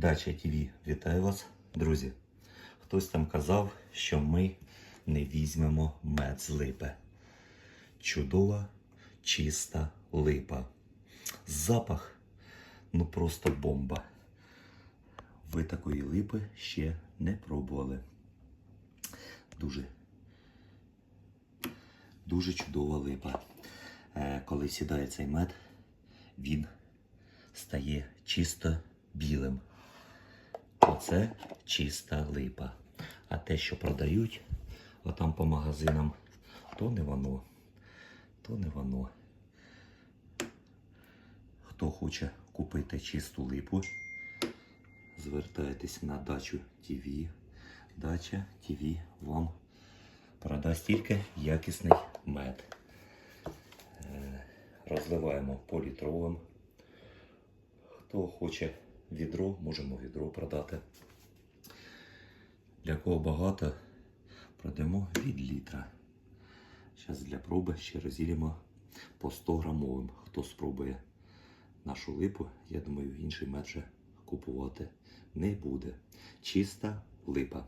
Дача ТВ, вітаю вас, друзі. Хтось там казав, що ми не візьмемо мед з липи. Чудова, чиста липа. Запах, ну просто бомба. Ви такої липи ще не пробували. Дуже, дуже чудова липа. Е, Коли сідає цей мед, він стає чисто білим. Оце чиста липа. А те, що продають отам по магазинам, то не воно. То не воно. Хто хоче купити чисту липу, звертайтесь на дачу ТВ. Дача ТВ вам продасть тільки якісний мед. Е, Розливаємо по літровим. Хто хоче відро, можемо відро продати. Для кого багато, продамо від літра. Зараз для проби ще розділимо по 100 грамовим. Хто спробує нашу липу, я думаю, інший мед вже купувати не буде. Чиста липа.